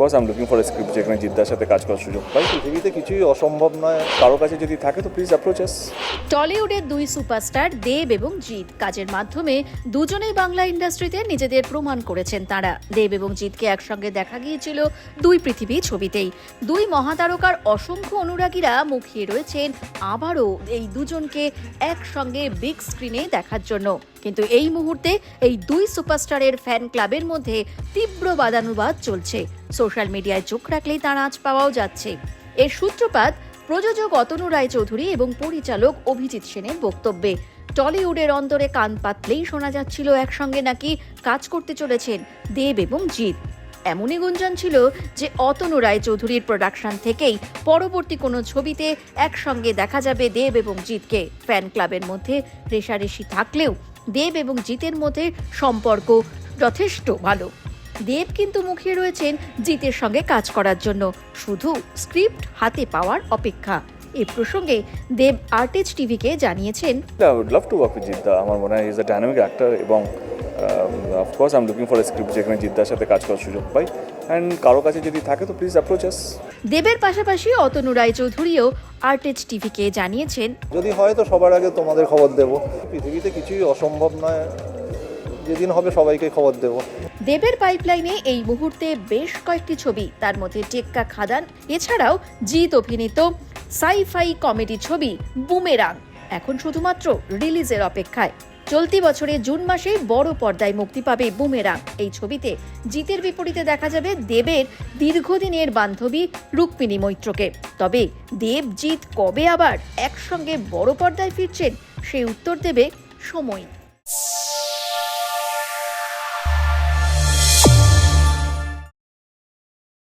Of course I'm looking for script যেখানে জিদ্দার সাথে কাজ করার সুযোগ পাই। পৃথিবীতে কিছুই অসম্ভব নয়। কারও কাছে যদি থাকে তো প্লিজ অ্যাপ্রোচ টলিউডের দুই সুপারস্টার দেব এবং জিৎ কাজের মাধ্যমে দুজনেই বাংলা ইন্ডাস্ট্রিতে নিজেদের প্রমাণ করেছেন তারা। দেব এবং জিৎকে একসঙ্গে দেখা গিয়েছিল দুই পৃথিবী ছবিতেই। দুই মহাতারকার অসংখ্য অনুরাগীরা মুখিয়ে রয়েছেন আবারও এই দুজনকে একসঙ্গে বিগ স্ক্রিনে দেখার জন্য। কিন্তু এই মুহূর্তে এই দুই সুপারস্টারের ফ্যান ক্লাবের মধ্যে তীব্র বাদানুবাদ চলছে। সোশ্যাল মিডিয়ায় চোখ রাখলেই তার আঁচ পাওয়াও যাচ্ছে। এর সূত্রপাত, প্রযোজক অতনু রায়চৌধুরী এবং পরিচালক অভিজিৎ সেনের বক্তব্যে। টলিউডের অন্তরে কান পাতলেই শোনা যাচ্ছিল একসঙ্গে নাকি কাজ করতে চলেছেন দেব এবং জিৎ। এমনই গুঞ্জন ছিল যে অতনু রায়চৌধুরীর প্রোডাকশন থেকেই পরবর্তী কোনো ছবিতে একসঙ্গে দেখা যাবে দেব এবং জিৎকে। ফ্যান ক্লাবের মধ্যে রেশারেশি থাকলেও দেব এবং জিতের মধ্যে সম্পর্ক যথেষ্ট ভালো। দেব কিন্তু মুখিয়ে রয়েছেন জিতের সঙ্গে কাজ করার জন্য। শুধু স্ক্রিপ্ট হাতে পাওয়ার অপেক্ষা। এ প্রসঙ্গে দেব আর্টেজ টিভিকে জানিয়েছেন I would love to work with Jeddah আমার মনে হয় ইজ আ ডাইনামিক অ্যাক্টর এবং of course I'm looking for script যেখানে জিদ্দার সাথে কাজ করার সুযোগ পাই। অ্যান্ড কারও কাছে যদি থাকে তো প্লিজ অ্যাপ্রোচ দেবের পাশাপাশি অতনু রায়চৌধুরীও আর্টেজ টিভিকে জানিয়েছেন। যদি হয় তো সবার আগে তোমাদের খবর দেব। পৃথিবীতে কিছুই অসম্ভব নয়। যেদিন হবে সবাইকে খবর দেব। দেবের পাইপলাইনে এই মুহূর্তে বেশ কয়েকটি ছবি, তার মধ্যে টেক্কা খাদান, এছাড়াও জিৎ অভিনীত সাইফাই কমেডি ছবি বুমেরাং এখন শুধুমাত্র রিলিজের অপেক্ষায়। চলতি বছরে জুন মাসে বড় পর্দায় মুক্তি পাবে বুমেরাং এই ছবিতে জিতের বিপরীতে দেখা যাবে দেবের দীর্ঘদিনের বান্ধবী রুক্মিণী মৈত্রকে। তবে দেব, জিৎ কবে আবার একসঙ্গে বড় পর্দায় ফিরছেন সেই উত্তর দেবে সময়।